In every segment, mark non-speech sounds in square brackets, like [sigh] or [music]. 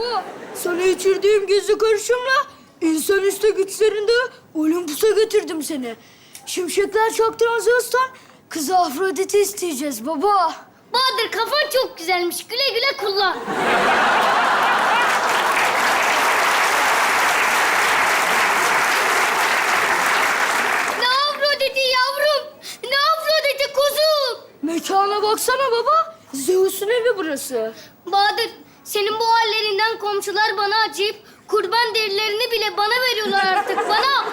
baba. Sana içirdiğim gizli karışımla insanüstü güçlerinde Olympus'a getirdim seni. Şimşekler çaktıran Zeus'tan kızı Afrodit'i isteyeceğiz baba. Bahadır kafan çok güzelmiş. Güle güle kullan. ne Afrodit'i yavrum? Ne Afrodit'i kuzum? Mekana baksana baba. Zeus'un evi burası. Bahadır, senin bu hallerinden komşular bana acıyıp kurban derilerini bile bana veriyorlar artık [laughs] bana.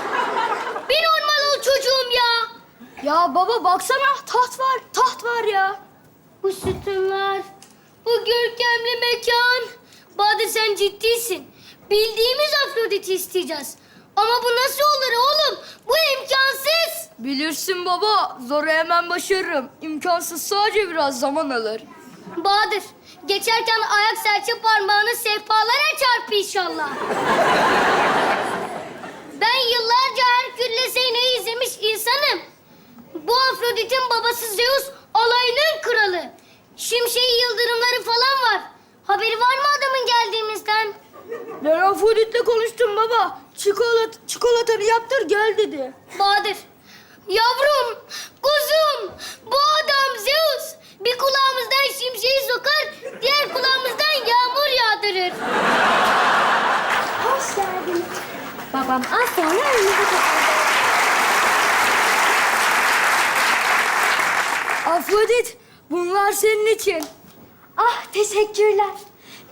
Bir normal ol çocuğum ya. Ya baba baksana taht var, taht var ya. Bu sütunlar, bu görkemli mekan. Bahadır sen ciddisin. Bildiğimiz Afrodit'i isteyeceğiz. Ama bu nasıl olur oğlum? Bu imkansız. Bilirsin baba, zoru hemen başarırım. İmkansız sadece biraz zaman alır. Bahadır, geçerken ayak serçe parmağını sehpalara çarp inşallah. ben yıllarca Herkül'le Zeynep'i izlemiş insanım. Bu Afrodit'in babası Zeus alayının kralı. Şimşeği yıldırımları falan var. Haberi var mı adamın geldiğimizden? Ben Afrodit'le konuştum baba. Çikolat, çikolatanı yaptır gel dedi. Bahadır, yavrum, kuzum, bu adam Zeus. Bir kulağımızdan şimşeği sokar, diğer kulağımızdan yağmur yağdırır. Hoş geldin. Babam az sonra önünüze kapatacak. Afrodit, bunlar senin için. Ah teşekkürler.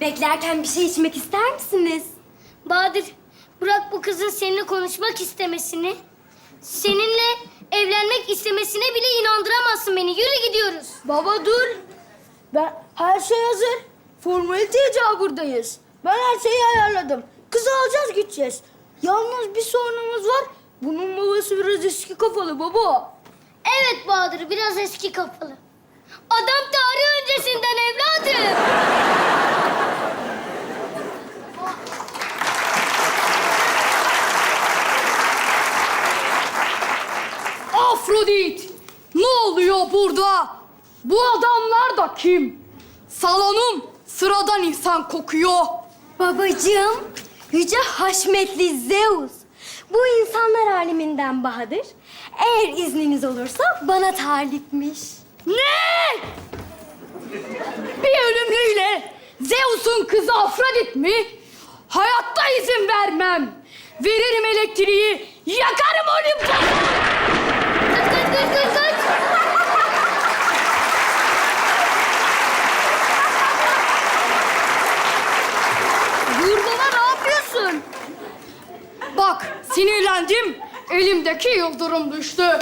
Beklerken bir şey içmek ister misiniz? Bahadır, bırak bu kızın seninle konuşmak istemesini. Seninle evlenmek istemesine bile inandıramazsın beni. Yürü gidiyoruz. Baba dur. Ben her şey hazır. Formalite icabı buradayız. Ben her şeyi ayarladım. Kızı alacağız gideceğiz. Yalnız bir sorunumuz var. Bunun babası biraz eski kafalı baba. Evet Bahadır, biraz eski kafalı. Adam tarih öncesinden evladım. Afrodit! Ne oluyor burada? Bu adamlar da kim? Salonum sıradan insan kokuyor. Babacığım, yüce haşmetli Zeus. Bu insanlar aleminden Bahadır. Eğer izniniz olursa bana talipmiş. Ne? Bir ölümlüyle Zeus'un kızı Afrodit mi? Hayatta izin vermem. Veririm elektriği, Bak sinirlendim. Elimdeki yıldırım düştü.